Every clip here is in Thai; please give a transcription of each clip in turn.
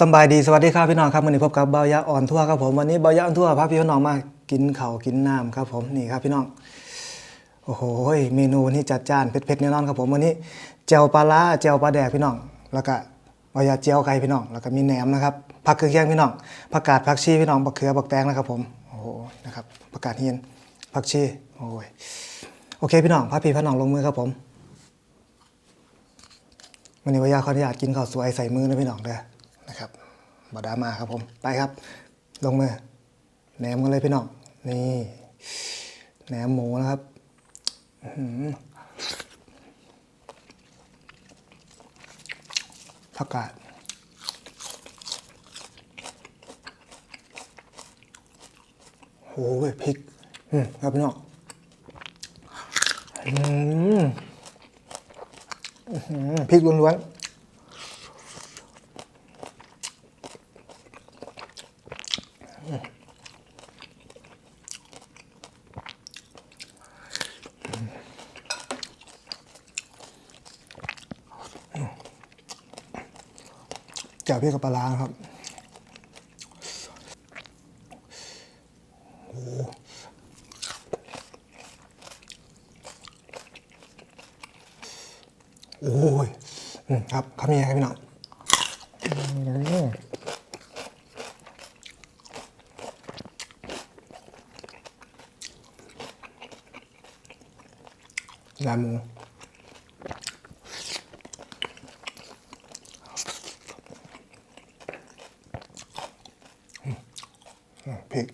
สบายดีสวัสดีครับพี่น้องครับวันนี้พบกับเบายาอ่อนทั่วครับผมวันนี้เบายาอ่อนทั่วพาพี่น้องมากินเข้ากินน้ำครับผมนี่ครับพี่น้องโอ้โหเมนูนี้จัดจ้านเผ็ดๆแน่นอนครับผมวันนี้เจียวปลาร้าเจียวปลาแดกพี่น้องแล้วก็วายาเจียวไก่พี่น้องแล้วก็มีแหนมนะครับผักเครื่องแกงพี่น้องผักกาดผักชีพี่น้องบักเขือบักแตงนะครับผมโอ้โหนะครับผักกาดเฮียนผักชีโอ้ยโอเคพี่น้องพาพี่พาน้องลงมือครับผมวันนี้วายาขออนุญาตกินข้าวสวยใส่มือนะพี่น้องเด้อ นะครับบดามาครับผม ไปครับ ลงมือแหนมกันเลยพี่น้องนี่แหนมหมูนะครับผักกาดโอ้ยพริกอืมครับพี่น้องอืมพริกล้วนๆ จ่วพริกกับปลาครับโอ้ยอืมครับคำนี้ครับพี่น้อง ลาหมูอืมอืมพริก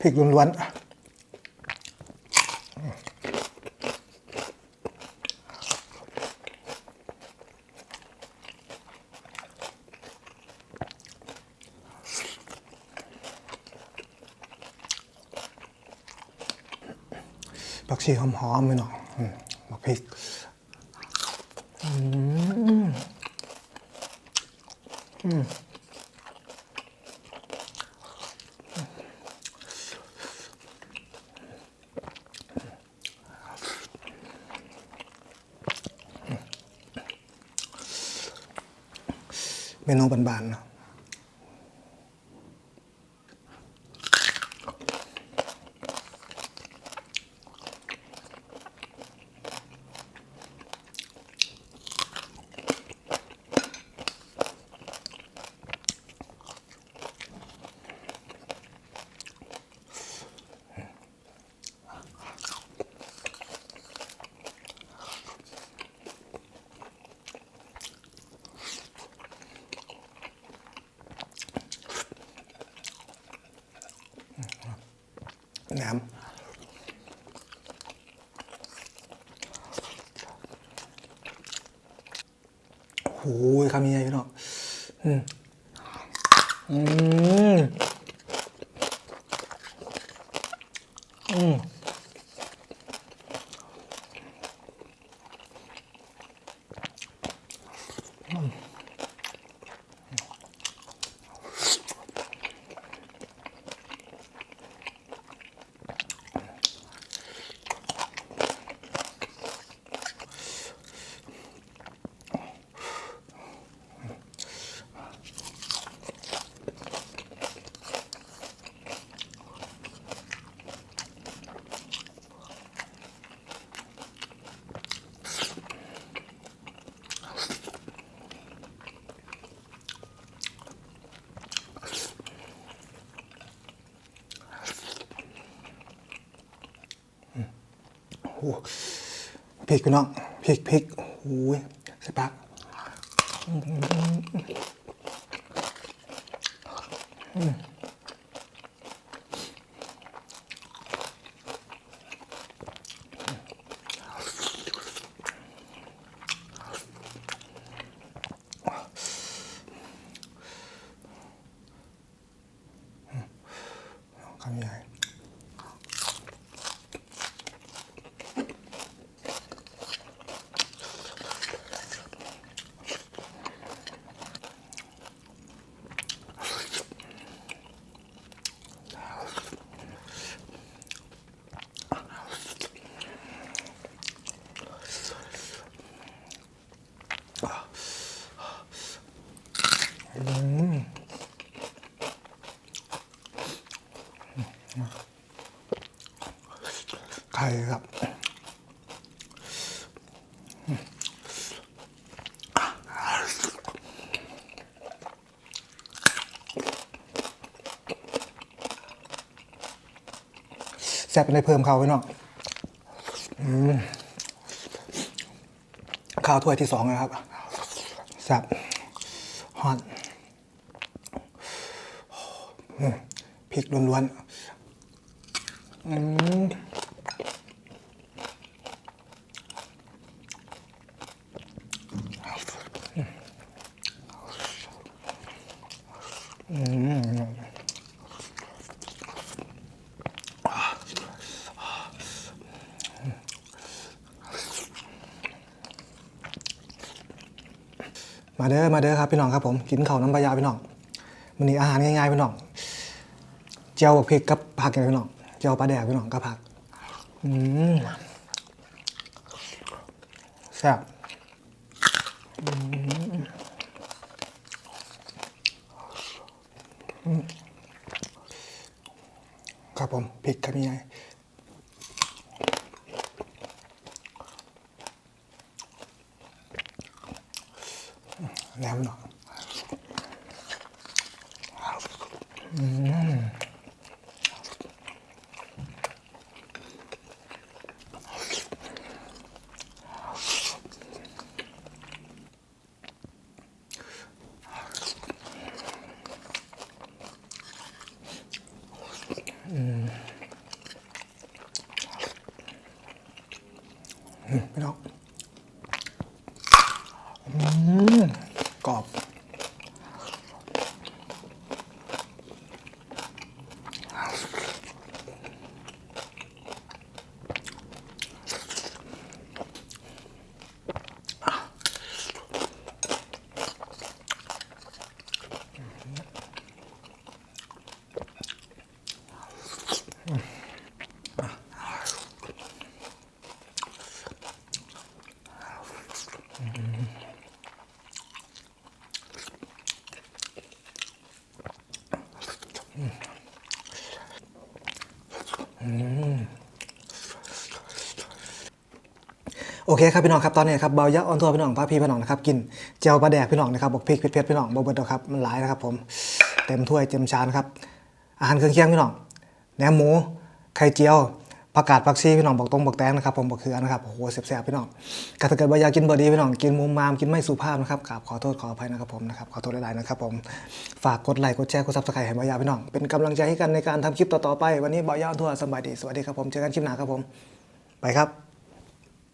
พริกล้วนๆผักชีหอมๆไปหน่อย บักพริกอืมอืมเมนูบานๆเนอะ น้ำโอ้โหคำนี้ใหญ่พี่น้องอืม อืม อืม พริกพี่น้องพริกพริกโอ้ยใส่ปากค ไข่ครับแซ่บในเพิ่มเขาไว้เนาะอืมข้าวถ้วยที่สองนะครับแซ่บฮอน พริกล้วนๆอืมอืมมาเด้อ มาเด้อครับพี่น้องครับผม กินข้าวน้ำปลายาพี่น้องมันนี้อาหารง่ายๆพี่น้อง จียวกับพริกกับผักอย่างพี่น้องเจียวปลาแดกพี่น้องกับผัก อืมแซ่บครับผมพริกกับยังไงแล้วพี่น้อง พี่น้องอืมกรอบ โอเคครับพี่น้องครับตอนนี้ครับเบายะออนทัวร์พี่น้องพาพี่พี่น้องนะครับกินเจียวปลาแดกพี่น้องนะครับบอกพริกเผ็ดๆพี่น้องบเบิดแล้วครับมันหลายนะครับผมเต็มถ้วยเต็มชามครับอาหารเครื่องเคียงพี่น้องแหนมหมูไข่เจียวผักกาดผักชีพี่น้องบอกตรงบอกแตงนะครับผมบอกคือนะครับโอ้โหแซ่บๆพี่น้องก็ถ้าเกิดว่าอยากกินบอดีพี่น้องกินมุมมามกินไม่สุภาพนะครับกราบขอโทษขออภัยนะครับผมนะครับขอโทษหลายๆนะครับผมฝากกดไลค์กดแชร์กดซับสไครต์ให้บายาพี่น้องเป็นกำลังใจให้กันในการทำคลิปต่อๆไป วันนี้บายาทัวสบายดีสวัสดีครับผมเจอกันคลิปหน้าครับผมไปครับ